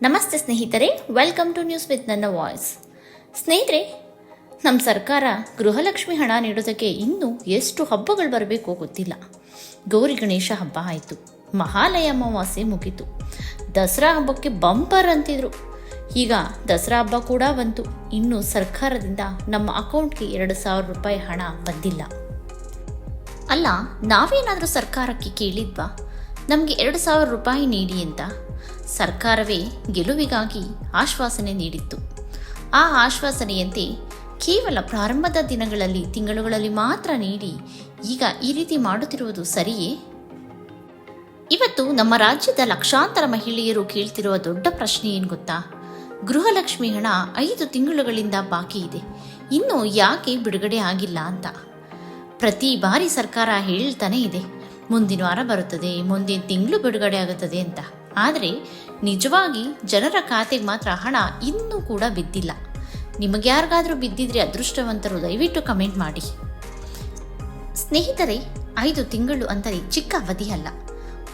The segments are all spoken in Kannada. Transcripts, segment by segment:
ನಮಸ್ತೆ ಸ್ನೇಹಿತರೆ ವೆಲ್ಕಮ್ ಟು ನ್ಯೂಸ್ ವಿತ್ ನನ್ನ ವಾಯ್ಸ್ ಸ್ನೇಹಿತರೆ ನಮ್ಮ ಸರ್ಕಾರ ಗೃಹಲಕ್ಷ್ಮಿ ಹಣ ನೀಡೋದಕ್ಕೆ ಇನ್ನೂ ಎಷ್ಟು ಹಬ್ಬಗಳು ಬರಬೇಕು ಗೊತ್ತಿಲ್ಲ. ಗೌರಿ ಗಣೇಶ ಹಬ್ಬ ಆಯಿತು. ಮಹಾಲಯ ಅಮಾವಾಸ್ಯೆ ಮುಗೀತು. ದಸರಾ ಹಬ್ಬಕ್ಕೆ ಬಂಪರ್ ಅಂತಿದ್ರು. ಈಗ ದಸರಾ ಹಬ್ಬ ಕೂಡ ಬಂತು. ಇನ್ನು ಸರ್ಕಾರದಿಂದ ನಮ್ಮ ಅಕೌಂಟ್ಗೆ ಎರಡು ಸಾವಿರ ರೂಪಾಯಿ ಹಣ ಬಂದಿಲ್ಲ. ಅಲ್ಲ, ನಾವೇನಾದರೂ ಸರ್ಕಾರಕ್ಕೆ ಕೇಳಿದ್ವಾ? ನಮಗೆ ಎರಡು ಸಾವಿರ ರೂಪಾಯಿ ನೀಡಿ ಅಂತ. ಸರ್ಕಾರವೇ ಗೆಲುವಿಗಾಗಿ ಆಶ್ವಾಸನೆ ನೀಡಿತ್ತು. ಆ ಆಶ್ವಾಸನೆಯಂತೆ ಕೇವಲ ಪ್ರಾರಂಭದ ದಿನಗಳಲ್ಲಿ, ತಿಂಗಳುಗಳಲ್ಲಿ ಮಾತ್ರ ನೀಡಿ ಈಗ ಈ ರೀತಿ ಮಾಡುತ್ತಿರುವುದು ಸರಿಯೇ? ಇವತ್ತು ನಮ್ಮ ರಾಜ್ಯದ ಲಕ್ಷಾಂತರ ಮಹಿಳೆಯರು ಕೇಳ್ತಿರುವ ದೊಡ್ಡ ಪ್ರಶ್ನೆ ಏನು ಗೊತ್ತಾ? ಗೃಹಲಕ್ಷ್ಮಿ ಹಣ ಐದು ತಿಂಗಳುಗಳಿಂದ ಬಾಕಿ ಇದೆ. ಇನ್ನು ಯಾಕೆ ಬಿಡುಗಡೆ ಆಗಿಲ್ಲ ಅಂತ? ಪ್ರತಿ ಬಾರಿ ಸರ್ಕಾರ ಹೇಳ್ತಾನೆ ಇದೆ. ಮುಂದಿನ ವಾರ ಬರುತ್ತದೆ, ಮುಂದಿನ ತಿಂಗಳು ಬಿಡುಗಡೆ ಆಗುತ್ತದೆ ಅಂತ. ಆದರೆ ನಿಜವಾಗಿ ಜನರ ಖಾತೆಗೆ ಮಾತ್ರ ಹಣ ಇನ್ನೂ ಕೂಡ ಬಿದ್ದಿಲ್ಲ. ನಿಮಗೆ ಯಾರಿಗಾದರೂ ಬಿದ್ದಿದ್ರೆ ಅದೃಷ್ಟವಂತರು ದಯವಿಟ್ಟು ಕಮೆಂಟ್ ಮಾಡಿ. ಸ್ನೇಹಿತರೆ, ಐದು ತಿಂಗಳು ಅಂದರೆ ಚಿಕ್ಕ ಅವಧಿ ಅಲ್ಲ.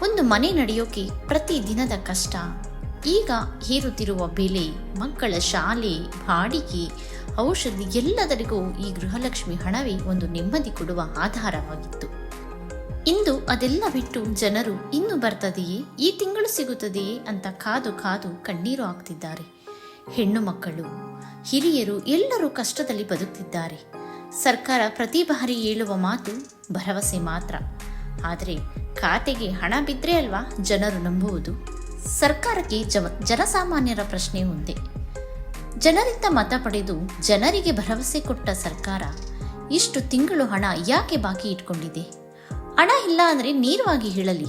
ಒಂದು ಮನೆ ನಡೆಯೋಕೆ ಪ್ರತಿ ದಿನದ ಕಷ್ಟ. ಈಗ ಹೇರುತ್ತಿರುವ ಬೆಲೆ, ಮಕ್ಕಳ ಶಾಲೆ, ಬಾಡಿಗೆ, ಔಷಧಿ ಎಲ್ಲದರಿಗೂ ಈ ಗೃಹಲಕ್ಷ್ಮಿ ಹಣವೇ ಒಂದು ನೆಮ್ಮದಿ ಕೊಡುವ ಆಧಾರವಾಗಿತ್ತು. ಇಂದು ಅದೆಲ್ಲ ಬಿಟ್ಟು ಜನರು ಇನ್ನು ಬರ್ತದೆಯೇ? ಈ ತಿಂಗಳು ಸಿಗುತ್ತದೆಯೇ? ಅಂತ ಕಾದು ಕಾದು ಕಣ್ಣೀರು ಹಾಕ್ತಿದ್ದಾರೆ. ಹೆಣ್ಣು ಮಕ್ಕಳು, ಹಿರಿಯರು ಎಲ್ಲರೂ ಕಷ್ಟದಲ್ಲಿ ಬದುಕ್ತಿದ್ದಾರೆ. ಸರ್ಕಾರ ಪ್ರತಿ ಬಾರಿ ಹೇಳುವ ಮಾತು ಭರವಸೆ ಮಾತ್ರ. ಆದರೆ ಖಾತೆಗೆ ಹಣ ಬಿದ್ದರೆ ಅಲ್ವಾ ಜನರು ನಂಬುವುದು? ಸರ್ಕಾರಕ್ಕೆ ಜವ, ಜನಸಾಮಾನ್ಯರ ಪ್ರಶ್ನೆ ಒಂದೇ. ಜನರಿಂದ ಮತ ಪಡೆದು ಜನರಿಗೆ ಭರವಸೆ ಕೊಟ್ಟ ಸರ್ಕಾರ ಇಷ್ಟು ತಿಂಗಳು ಹಣ ಯಾಕೆ ಬಾಕಿ ಇಟ್ಕೊಂಡಿದೆ? ಹಣ ಇಲ್ಲ ಅಂದರೆ ನೇರವಾಗಿ ಹೇಳಲಿ.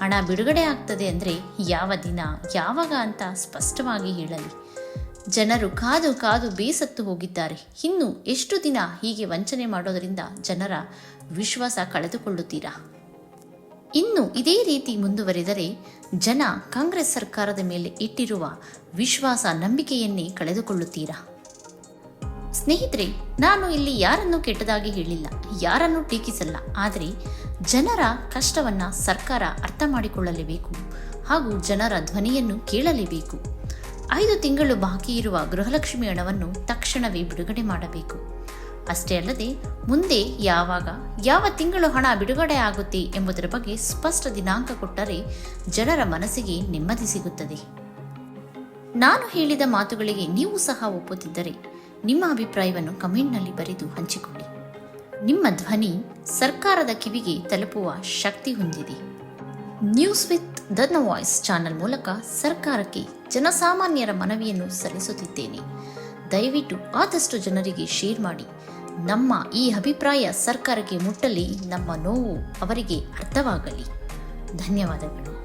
ಹಣ ಬಿಡುಗಡೆ ಆಗ್ತದೆ ಅಂದರೆ ಯಾವ ದಿನ, ಯಾವಾಗ ಅಂತ ಸ್ಪಷ್ಟವಾಗಿ ಹೇಳಲಿ. ಜನರು ಕಾದು ಕಾದು ಬೇಸತ್ತು ಹೋಗಿದ್ದಾರೆ. ಇನ್ನು ಎಷ್ಟು ದಿನ ಹೀಗೆ ವಂಚನೆ ಮಾಡೋದರಿಂದ ಜನರ ವಿಶ್ವಾಸ ಕಳೆದುಕೊಳ್ಳುತ್ತೀರಾ? ಇನ್ನು ಇದೇ ರೀತಿ ಮುಂದುವರಿದರೆ ಜನ ಕಾಂಗ್ರೆಸ್ ಸರ್ಕಾರದ ಮೇಲೆ ಇಟ್ಟಿರುವ ವಿಶ್ವಾಸ ನಂಬಿಕೆಯನ್ನೇ ಕಳೆದುಕೊಳ್ಳುತ್ತೀರಾ? ಸ್ನೇಹಿತರೆ, ನಾನು ಇಲ್ಲಿ ಯಾರನ್ನು ಕೆಟ್ಟದಾಗಿ ಹೇಳಿಲ್ಲ, ಯಾರನ್ನು ಟೀಕಿಸಲ್ಲ. ಆದರೆ ಜನರ ಕಷ್ಟವನ್ನ ಸರ್ಕಾರ ಅರ್ಥ ಮಾಡಿಕೊಳ್ಳಲೇಬೇಕು ಹಾಗೂ ಜನರ ಧ್ವನಿಯನ್ನು ಕೇಳಲೇಬೇಕು. ಐದು ತಿಂಗಳು ಬಾಕಿ ಇರುವ ಗೃಹಲಕ್ಷ್ಮಿ ಹಣವನ್ನು ತಕ್ಷಣವೇ ಬಿಡುಗಡೆ ಮಾಡಬೇಕು. ಅಷ್ಟೇ ಅಲ್ಲದೆ, ಮುಂದೆ ಯಾವಾಗ, ಯಾವ ತಿಂಗಳು ಹಣ ಬಿಡುಗಡೆ ಆಗುತ್ತೆ ಎಂಬುದರ ಬಗ್ಗೆ ಸ್ಪಷ್ಟ ದಿನಾಂಕ ಕೊಟ್ಟರೆ ಜನರ ಮನಸ್ಸಿಗೆ ನೆಮ್ಮದಿ ಸಿಗುತ್ತದೆ. ನಾನು ಹೇಳಿದ ಮಾತುಗಳಿಗೆ ನೀವು ಸಹ ಒಪ್ಪುತ್ತಿದ್ದರೆ ನಿಮ್ಮ ಅಭಿಪ್ರಾಯವನ್ನು ಕಮೆಂಟ್ನಲ್ಲಿ ಬರೆದು ಹಂಚಿಕೊಳ್ಳಿ. ನಿಮ್ಮ ಧ್ವನಿ ಸರ್ಕಾರದ ಕಿವಿಗೆ ತಲುಪುವ ಶಕ್ತಿ ಹೊಂದಿದೆ. News with the voice channel ಮೂಲಕ ಸರ್ಕಾರಕ್ಕೆ ಜನಸಾಮಾನ್ಯರ ಮನವಿಯನ್ನು ಸಲ್ಲಿಸುತ್ತಿದ್ದೇನೆ. ದಯವಿಟ್ಟು ಆದಷ್ಟು ಜನರಿಗೆ ಶೇರ್ ಮಾಡಿ. ನಮ್ಮ ಈ ಅಭಿಪ್ರಾಯ ಸರ್ಕಾರಕ್ಕೆ ಮುಟ್ಟಲಿ. ನಮ್ಮ ನೋವು ಅವರಿಗೆ ಅರ್ಥವಾಗಲಿ. ಧನ್ಯವಾದಗಳು.